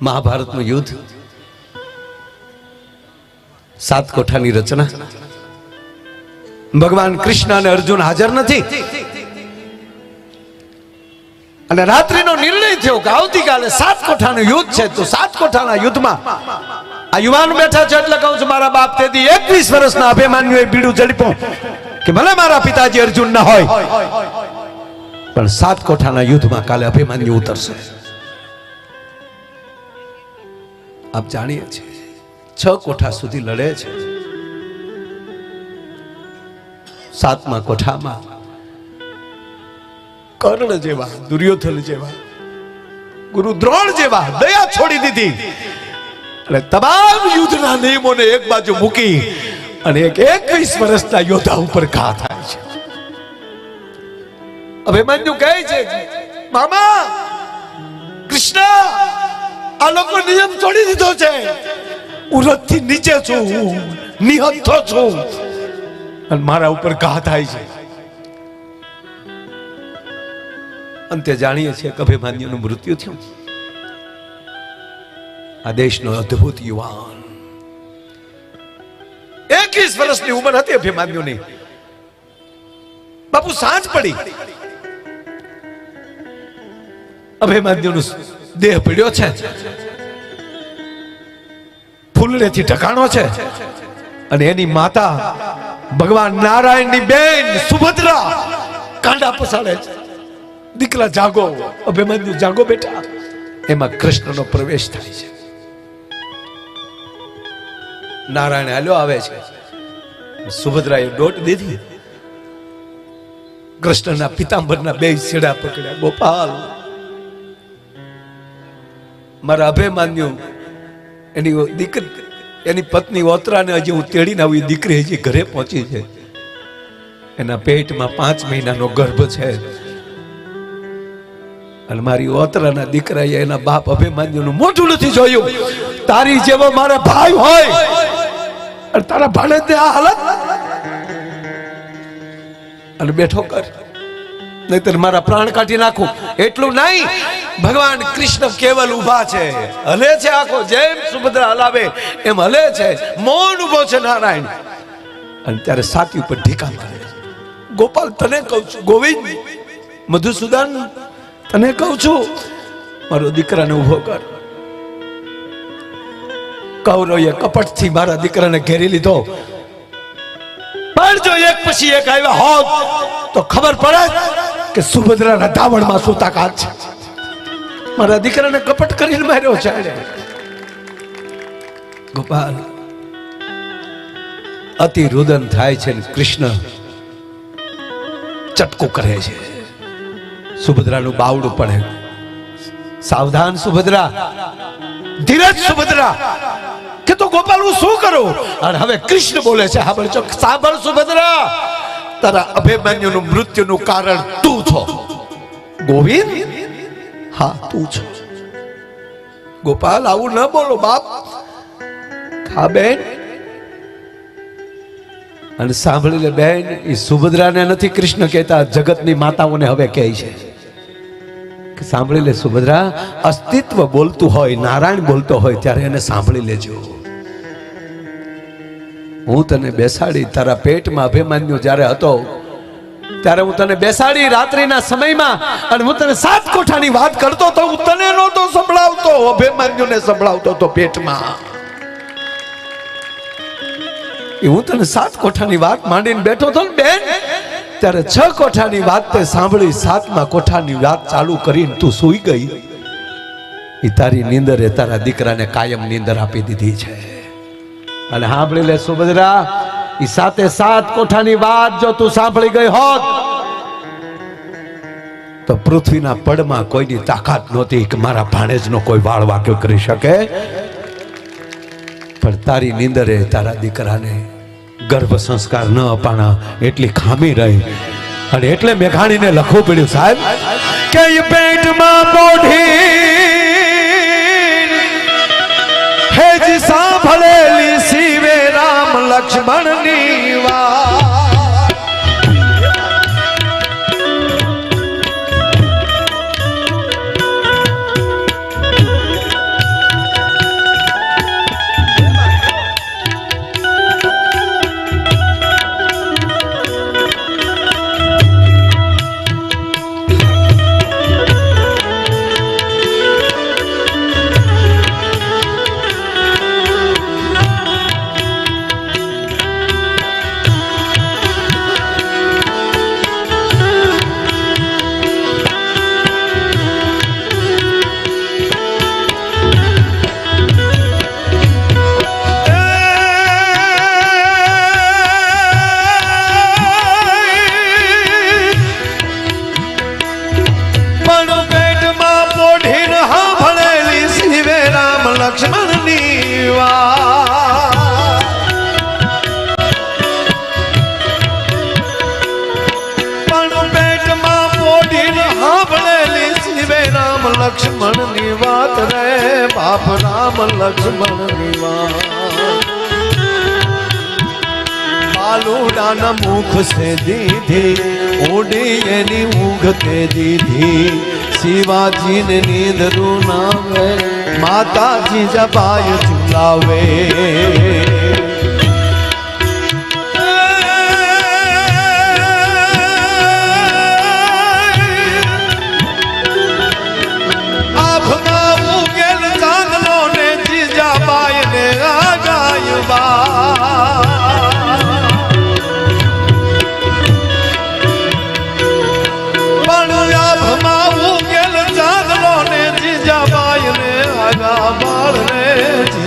મહાભારતનું યુદ્ધ. સાત કોઠાની રચના. ભગવાન કૃષ્ણ અને અર્જુન હાજર નથી. અને રાત્રિનો નિર્ણય થયો કે આવતીકાલે સાત કોઠાનું યુદ્ધ છે. તો સાત કોઠાના યુદ્ધમાં આ યુવાન બેઠા છે એટલે કહું છું, મારા બાપ તેથી એકવીસ વર્ષના અભિમાન્યુ બીડું ઝડપો કે ભલે મારા પિતાજી અર્જુન ના હોય, પણ સાત કોઠાના યુદ્ધમાં કાલે અભિમાન્યુ ઉતરશે. આપ જાણીએ છીએ. છ કોઠા સુધી લડે છે. સાતમા કોઠામાં કર્ણ જેવા, દુર્યોધન જેવા, ગુરુ દ્રોણ જેવા દયા છોડી દીધી. અને તમામ યુદ્ધના નિયમોને એક બાજુ મૂકી અને એક એકવીસ વર્ષના યોદ્ધા ઉપર ઘા થાય છે. અભિમન્યુ કહે છે, મામા, કૃષ્ણ આ લોકો નિયમ છોડી દીધો છે. ઉરતથી નીચે છું. નિહત્થો છું. અને મારા ઉપર ઘા થાય છે. અંતે જાણીએ છીએ કે અભિમાન્યુનું મૃત્યુ થયું. આ દેશનો અદ્ભુત યુવાન. એકવીસ વર્ષની ઉંમર હતી અભિમાન્યુની. બાપુ સાંજ પડી. અભિમાન્યુનો દેહ પીડ્યો છે. ફૂલડેથી ઢકાણો છે. અને એની માતા ભગવાન નારાયણની બેન સુભદ્રા કાંડા પસાડે છે. દીકરા જાગો, અભિમન્યુ જાગો બેટા. એમાં કૃષ્ણનો પ્રવેશ થાય છે. નારાયણ હાલ્યો આવે છે. સુભદ્રાએ દોટ દીધી. કૃષ્ણના પિતાંબરના બે છેડા પકડ્યા. ગોપાલ, મારા અભિમાન્યુ એની દીકરી એની પત્ની ઓતરાને હજી હું તેડીને આવી દીકરી હજી ઘરે પહોંચી છે. એના પેટમાં પાંચ મહિનાનો ગર્ભ છે. અને મારી ઓતરાના દીકરાએ એના બાપ અભિમાન્યુનું મોઢું નથી જોયું. તારી જેવો મારા ભાઈ હોય. અને તારા ભાણેજને આ હાલત. અને બેઠો કર. નહીતર મારા પ્રાણ કાઢી નાખું. એટલું નહીં. ભગવાન કૃષ્ણ કેવલ ઊભા છે. હલે છે આખો જેમ સુભદ્રા હલાવે, એમ હલે છે. મૌન ઊભો છે નારાયણ. અને ત્યારે સાતી ઉપર ઢીકા મારે. ગોપાલ, તને કહું છું, ગોવિંદ, મધુસૂદન, તને કહું છું, મારો દીકરાને ઊભો કર. કૌરવે કપટથી મારા દીકરાને ઘેરી લીધો. પણ જો એક પછી એક આવ્યા હોત, તો ખબર પડે કે સુભદ્રાના ધાવણમાં સુતાકાત તાકાત છે. મારા દીકરાને કપટ કરીને માર્યો છે ગોપાલ, અતિ રુદન થાય છે કૃષ્ણ ચટકો કરે છે. સુભદ્રાનું બાવડું પડે. સાવધાન સુભદ્રા. ધીરજ સુભદ્રા. કે તો ગોપાલ, હું શું કરું? અને હવે કૃષ્ણ બોલે છે સાંભળજો સાંભળ સુભદ્રા. તારા અભિમન્યુનું મૃત્યુનું કારણ તું છો. ગોવિંદ હા તું છો ગોપાલ, આવું ન બોલો બાપ. હા, બેન? અને સાંભળી લે, બેન, એ સુભદ્રાને નથી કૃષ્ણ કહેતા, જગતની માતાઓને હવે કહે છે. સાંભળી લે, સુભદ્રા, અસ્તિત્વ બોલતું હોય, નારાયણ બોલતો હોય, ત્યારે એને સાંભળી લેજો. હું તને બેસાડી, તારા પેટમાં અભિમાન્યુ જ્યારે હતો ત્યારે હું તને બેસાડી રાત્રિના સમયમાં અને હું તને સાત કોઠાની વાત કરતો તો હું તને નહોતો સંભળાવતો, અભિમન્યુને સંભળાવતો તો પેટમાં. એ હું તને સાત કોઠાની વાત માંડીને બેઠો હતો ને બેન, ત્યારે છ કોઠાની વાત તે સાંભળી સાતમા કોઠાની વાત ચાલુ કરીને તું સૂઈ ગઈ. એ તારી નીંદરે તારા દીકરાને કાયમ નીંદર આપી દીધી છે. અને સાંભળી લે સુભદ્રા એ સાતે કોઠાની વાત જો તું સાંભળી ગઈ હોત, તો પૃથ્વીના પડમાં કોઈની તાકાત નહોતી કે મારા ભાણેજનો કોઈ વાળ વાક્યો કરી શકે. પણ તારી નીંદરે તારા દીકરાને ગર્ભ સંસ્કાર ન અપાણા એટલી ખામી રહી. અને એટલે મેઘાણીને લખવું પડ્યું, સાહેબ, કે પેટમાં પોઢી હેજ સાંભળેલી વાત પણ પેટમાં પોઢીને હાંભળેલી શિવે રામ લક્ષ્મણની વાત રે, બાપ રામ લક્ષ્મણની વાત. બાલુડાના મુખ સે દીધી, ઓડી એની ઊંઘ તે દીધી. શિવાજીને નીંદરું નાવે માતાજી જબાય ઝુલાવે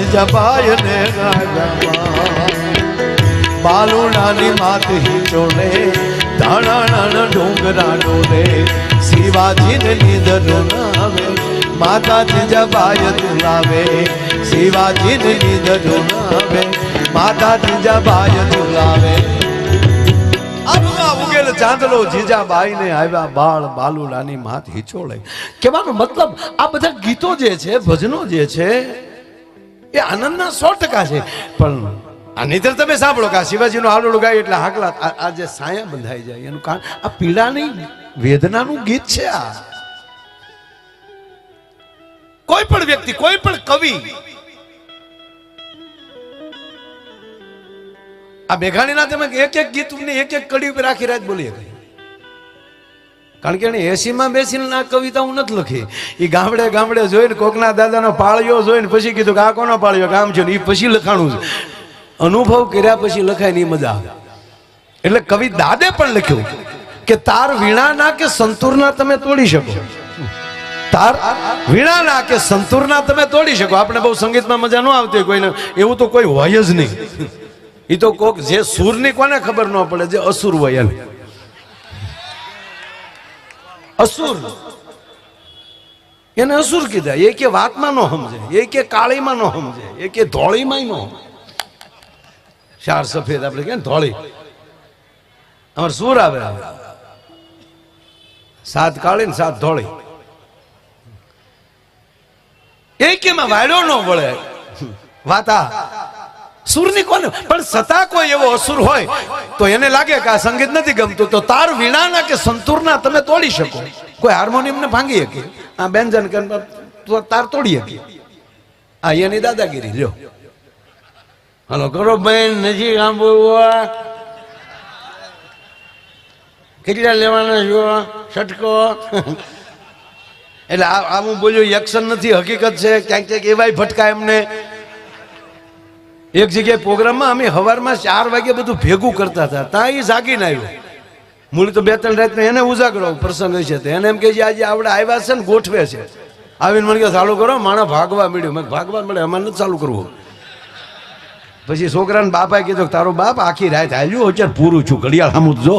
જીજાબાઈ ને બાલુડાની માત હિચોડે ધાણાના ડુંગરા ડોલે, શિવાજીને નિદર નાવે માતાજી જીજાબાઈ તુલાવે શિવાજીને નિદર નાવે માતા જીજાબાઈ તુલાવે ઉગેલ ચાંદલો જીજાબાઈને આવ્યા બાળ બાલુડાની માત હિચોળે કહેવાનો મતલબ, આ બધા ગીતો જે છે, ભજનો જે છે એ આનંદના સો ટકા છે. પણ આ નહીતર તમે સાંભળો કે આ શિવાજીનો હાલોડું ગાય એટલે હાકલા આ- જે સાયા બંધાઈ જાય એનું કારણ, આ પીડાની વેદનાનું ગીત છે આ. કોઈ પણ વ્યક્તિ, કોઈ પણ કવિ આ મેઘાણીના તમે એક એક ગીત એક એક કડી ઉપર આખી રાત બોલી શકે. કારણ કે એને એસીમાં બેસીને આ કવિતા હું નથી લખી. એ ગામડે ગામડે જોઈને કોકના દાદાનો પાળ્યો જોઈને પછી કીધું કે આ કોનો પાળ્યો? કામ છે ને એ પછી લખાણું છે. અનુભવ કર્યા પછી લખાય ને એ મજા આવે. એટલે કવિ દાદે પણ લખ્યું કે તાર વીણાના કે સંતુરના તમે તોડી શકો. તાર વીણાના કે સંતુરના તમે તોડી શકો. આપણે બહુ સંગીતમાં મજા ન આવતી કોઈને. એવું તો કોઈ હોય જ નહીં. એ તો કોક જે સૂરની કોને ખબર ન પડે, જે અસુર હોય એને. અસુર. એને અસુર કીધા. એ કે વાતમાં નો સમજે. એ કે કાળીમાં નો સમજે. એ કે ધોળીમાં નો શાર સફેદ આપણે કે ધોળી. અમારે સુર આવે સાત કાળી ને સાત ધોળી. એ કેમાં વાયડો ન વળે. વાતા. સુરની કોને પણ છતાં કોઈ એવો અસુર હોય, તો એને લાગે કે આ સંગીત નથી ગમતું. તો તાર વીણાના કે સંતુરના તમે તોડી શકો? કોઈ હાર્મોનિયમને ભાંગી શકે આ બેન્જન તાર તોડી શકે આ એની દાદાગીરી, લ્યો. હલો, કરો બેન આમ બોલવા કેટલા લેવાના છો છટકો. એટલે આ હું બોલ્યું એક્શન નથી, હકીકત છે. ક્યાંક ક્યાંક એવાય ભટકા એમને એક જગ્યાએ પ્રોગ્રામમાં અમે હવારમાં ચાર વાગે બધું ભેગું કરતા હતા. ત્યાં એ જાગીને આવ્યો. મૂળ તો બે ત્રણ રાતને એને ઉજાગરો પ્રસંગ છે તો એને એમ કે આજે આપણે આવ્યા છે ને ગોઠવે છે. આવીને મને કે ચાલુ કરો માણસ ભાગવા મળ્યું મેં ભાગવા મળે, અમારે નથી ચાલુ કરવું. પછી છોકરાને બાપાએ કીધું તારો બાપ આખી રાત આવ્યું, અત્યારે પૂરું છું, ઘડિયાળ આમ જો.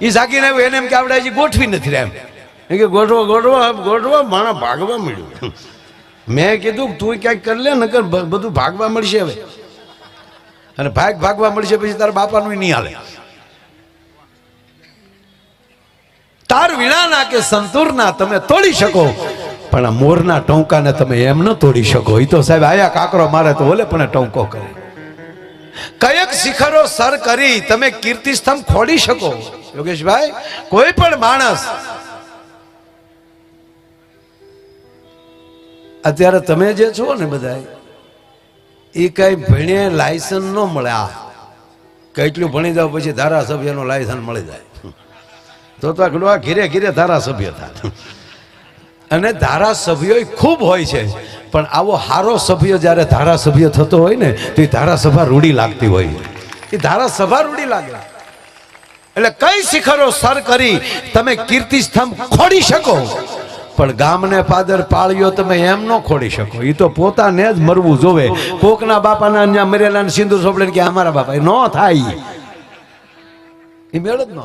એ જાગીને આવ્યું, એને એમ કે આપણે હજી ગોઠવી નથી રહ્યા એમ. કે ગોઠવો ગોઠવો ગોઠવો માણસ ભાગવા મળ્યું મેં કીધું, તું ક્યાંક કરી લે, નકર બધું ભાગવા મળશે હવે. અને ભાગ ભાગવા મળશે પછી તારા બાપાનું નહીં હાલે. તાર વીણાના કે સંતૂરના તમે તોડી શકો, પણ આ મોરના ટોંકાને તમે એમ ન તોડી શકો. એ તો સાહેબ આયા કાકરો મારે તો ઓલે પણ ટોંકો કરે. કયક શિખરો સર કરી તમે કીર્તિ સ્તંભ ખોડી શકો. યોગેશભાઈ, કોઈ પણ માણસ અત્યારે તમે જે છો ને બધા એ કઈ ભણે લાયસન્સ ન મળે આ. કેટલું ભણી જાવ પછી ધારાસભ્યનો લાયસન્સ મળી જાય. તો તો આ ઘીરે ઘીરે ધારાસભ્ય થાય. અને ધારાસભ્યો ખૂબ હોય છે. પણ આવો હારો સભ્ય જ્યારે ધારાસભ્ય થતો હોય ને, તો એ ધારાસભા રૂડી લાગતી હોય. એ ધારાસભા રૂડી લાગે. એટલે કઈ શિખરો સર કરી તમે કીર્તિ સ્તંભ ખોડી શકો? પણ ગામને પાદર પાળ્યો તમે એમ ન ખોડી શકો. એ તો પોતાને જ મરવું જોવે. કોકના બાપાના અહીંયા મરેલા સિંદુર સોપડે કે અમારા બાપા એ ન થાય. એ મેળ જ ન.